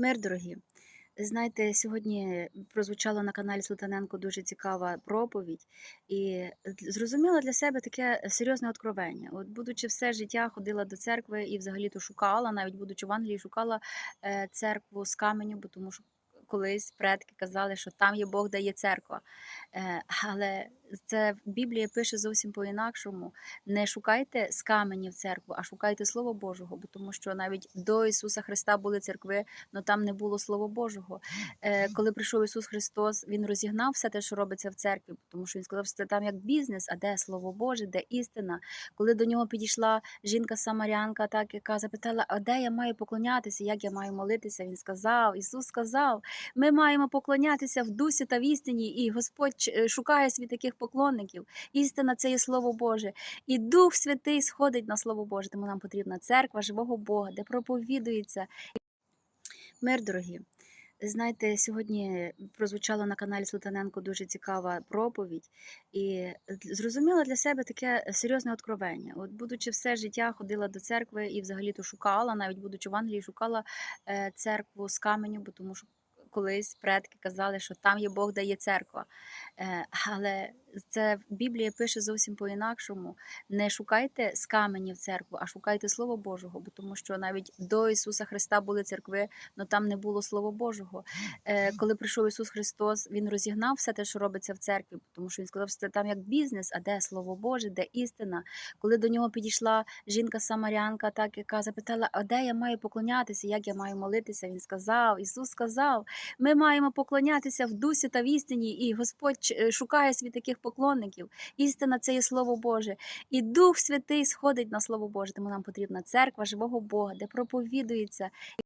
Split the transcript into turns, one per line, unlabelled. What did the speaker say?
Мир, дорогі. Знаєте, сьогодні прозвучала на каналі Султаненко дуже цікава проповідь, і зрозуміла для себе таке серйозне откровення. От, будучи все життя, ходила до церкви і взагалі то шукала, навіть будучи в Англії, шукала е, церкву з каменю, бо тому що колись предки казали, що там є Бог, де є церква. Е, Але це Біблія пише зовсім по-інакшому. Не шукайте з каменів церкву, а шукайте Слово Божого, бо тому що навіть до Ісуса Христа були церкви, але там не було Слова Божого. Е, Коли прийшов Ісус Христос, Він розігнав все те, що робиться в церкві, тому що Він сказав, що це там як бізнес, а де Слово Боже, де істина. Коли до нього підійшла жінка-самарянка, так яка запитала, а де я маю поклонятися, як я маю молитися, Він сказав, Ісус сказав, ми маємо поклонятися в дусі та в істині, і Господь е, шукає свій таких поклонників. Істина це є Слово Боже. І Дух Святий сходить на Слово Боже. Тому нам потрібна церква живого Бога, де проповідується. Мир, дорогі. Знаєте, сьогодні прозвучала на каналі Султаненко дуже цікава проповідь, і зрозуміла для себе таке серйозне откровення. От, будучи все життя, ходила до церкви і взагалі то шукала, навіть будучи в Англії, шукала е, церкву з каменю, бо тому що колись предки казали, що там є Бог, де є церква. Е, Але це Біблія пише зовсім по-інакшому. Не шукайте з каменів церкву, а шукайте Слово Божого, бо тому що навіть до Ісуса Христа були церкви, але там не було Слова Божого. Е, Коли прийшов Ісус Христос, Він розігнав все те, що робиться в церкві, тому що Він сказав, що це там як бізнес, а де Слово Боже, де істина. Коли до нього підійшла жінка-самарянка, так яка запитала, а де я маю поклонятися, як я маю молитися, Він сказав, Ісус сказав, ми маємо поклонятися в дусі та в істині, і Господь е, шукає свій таких поклонників. Істина це є Слово Боже. І Дух Святий сходить на Слово Боже. Тому нам потрібна церква живого Бога, де проповідується